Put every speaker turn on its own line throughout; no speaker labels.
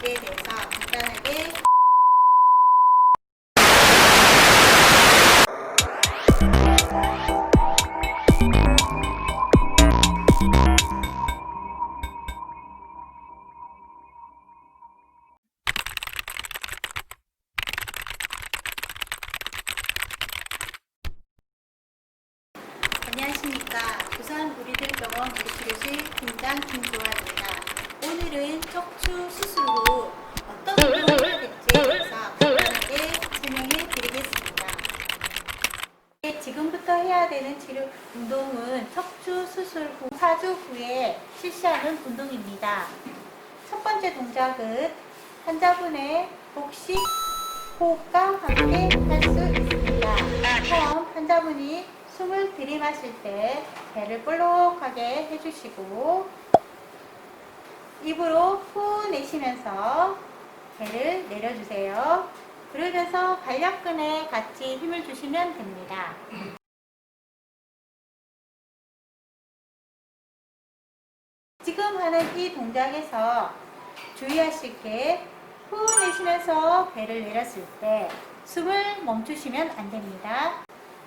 가시에 대해서 간단하게 안녕하십니까. 부산 우리들병원 우리치료실 팀장 김조아입니다. 오늘은 척추 수술 후 어떤 운동을 해야 될지에 대해서 간단하게 설명해 드리겠습니다. 네, 지금부터 해야 되는 치료 운동은 척추 수술 후 4주 후에 실시하는 운동입니다. 첫 번째 동작은 환자분의 복식 호흡과 함께 할 수 있습니다. 처음 환자분이 숨을 들이마실 때 배를 볼록하게 해주시고 입으로 후 내쉬면서 배를 내려주세요. 그러면서 관략근에 같이 힘을 주시면 됩니다. 지금 하는 이 동작에서 주의하실 게 후 내쉬면서 배를 내렸을 때 숨을 멈추시면 안 됩니다.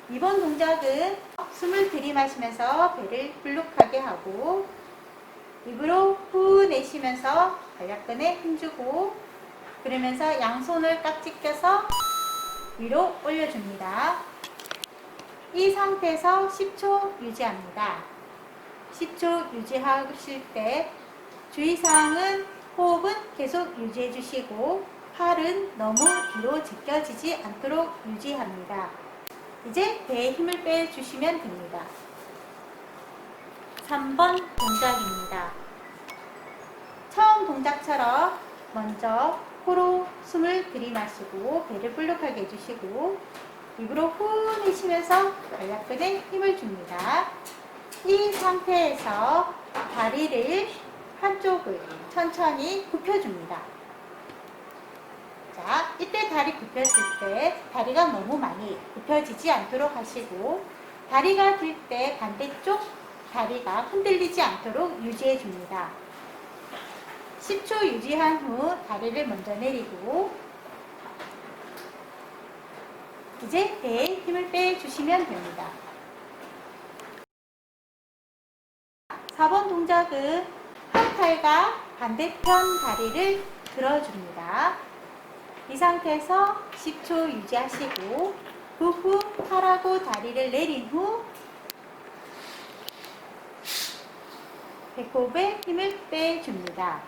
이번 동작은 숨을 들이마시면서 배를 불룩하게 하고 입으로 후 내쉬면서 관략근에 힘주고 그러면서 양손을 깍지 껴서 위로 올려줍니다. 이 상태에서 10초 유지합니다. 10초 유지하실 때 주의사항은 호흡은 계속 유지해 주시고 팔은 너무 뒤로 제껴지지 않도록 유지합니다. 이제 배에 힘을 빼주시면 됩니다. 3번 동작입니다. 처음 동작처럼 먼저 코로 숨을 들이마시고 배를 불룩하게 해주시고 입으로 후 내쉬면서 관략근에 힘을 줍니다. 이 상태에서 다리를 한쪽을 천천히 굽혀줍니다. 자, 이때 다리 굽혔을 때 다리가 너무 많이 굽혀지지 않도록 하시고 다리가 들때 반대쪽 다리가 흔들리지 않도록 유지해 줍니다. 10초 유지한 후 다리를 먼저 내리고 이제 배에 힘을 빼주시면 됩니다. 4번 동작은 한 팔과 반대편 다리를 들어줍니다. 이 상태에서 10초 유지하시고 그 후 팔하고 다리를 내린 후 배꼽에 힘을 빼줍니다.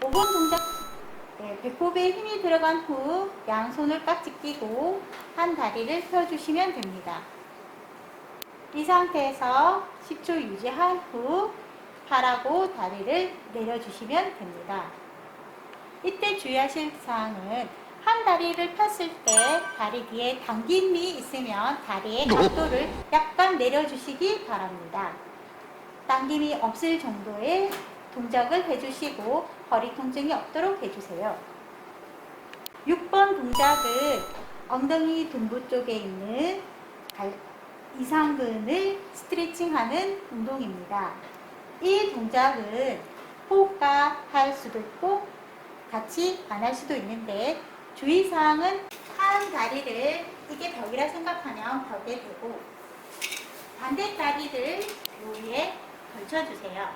5번 동작 네, 배꼽에 힘이 들어간 후 양손을 깍지 끼고 한 다리를 펴주시면 됩니다. 이 상태에서 10초 유지한 후 팔하고 다리를 내려주시면 됩니다. 이때 주의하실 사항은 한 다리를 폈을 때 다리 뒤에 당김이 있으면 다리의 각도를 약간 내려주시기 바랍니다. 당김이 없을 정도의 동작을 해주시고 허리 통증이 없도록 해주세요. 6번 동작은 엉덩이 둔부 쪽에 있는 발- 이상근을 스트레칭하는 운동입니다. 이 동작은 호흡과 할 수도 있고 같이 안 할 수도 있는데 주의사항은 한 다리를 이게 벽이라 생각하면 벽에 대고 반대 다리를 요 위에 걸쳐주세요.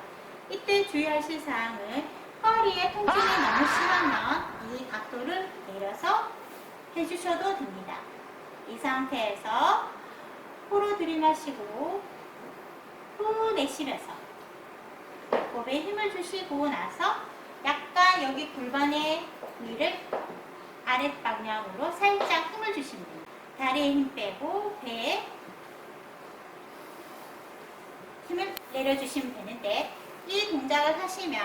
이때 주의하실 사항은 허리에 통증이 너무 심하면 이 각도를 내려서 해주셔도 됩니다. 이 상태에서 코로 들이마시고 후 내쉬면서 배꼽에 힘을 주시고 나서 약간 여기 골반의 위를 아랫 방향으로 살짝 힘을 주시면 됩니다. 다리에 힘 빼고 배에 힘을 내려주시면 되는데 이 동작을 하시면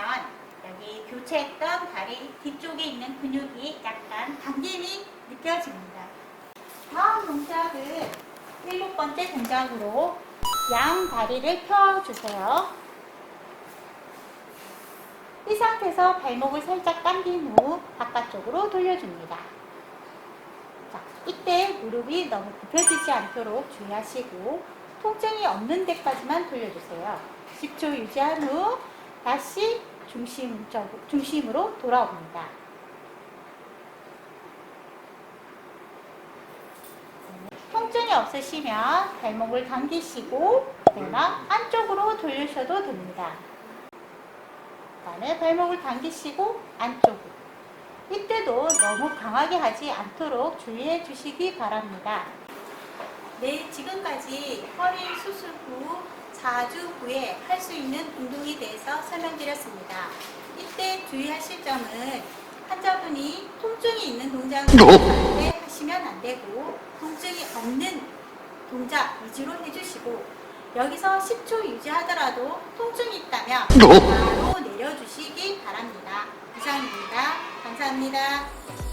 여기 교체했던 다리 뒤쪽에 있는 근육이 약간 당김이 느껴집니다. 다음 동작은 일곱 번째 동작으로 양 다리를 펴주세요. 이 상태에서 발목을 살짝 당긴 후 바깥쪽으로 돌려줍니다. 자, 이때 무릎이 너무 굽혀지지 않도록 주의하시고 통증이 없는 데까지만 돌려주세요. 10초 유지한 후 다시 중심적, 중심으로 돌아옵니다. 통증이 없으시면 발목을 당기시고 배나 안쪽으로 돌리셔도 됩니다. 그다음에 발목을 당기시고 안쪽으로. 이때도 너무 강하게 하지 않도록 주의해 주시기 바랍니다. 네, 지금까지 허리 수술 후 4주 후에 할 수 있는 운동에 대해서 설명드렸습니다. 이때 주의하실 점은 환자분이 통증이 있는 동작을 절대 하시면 안 되고 통증이 없는 동작 위주로 해주시고 여기서 10초 유지하더라도 통증이 있다면 바로 내려주시기 바랍니다. 이상입니다. 감사합니다.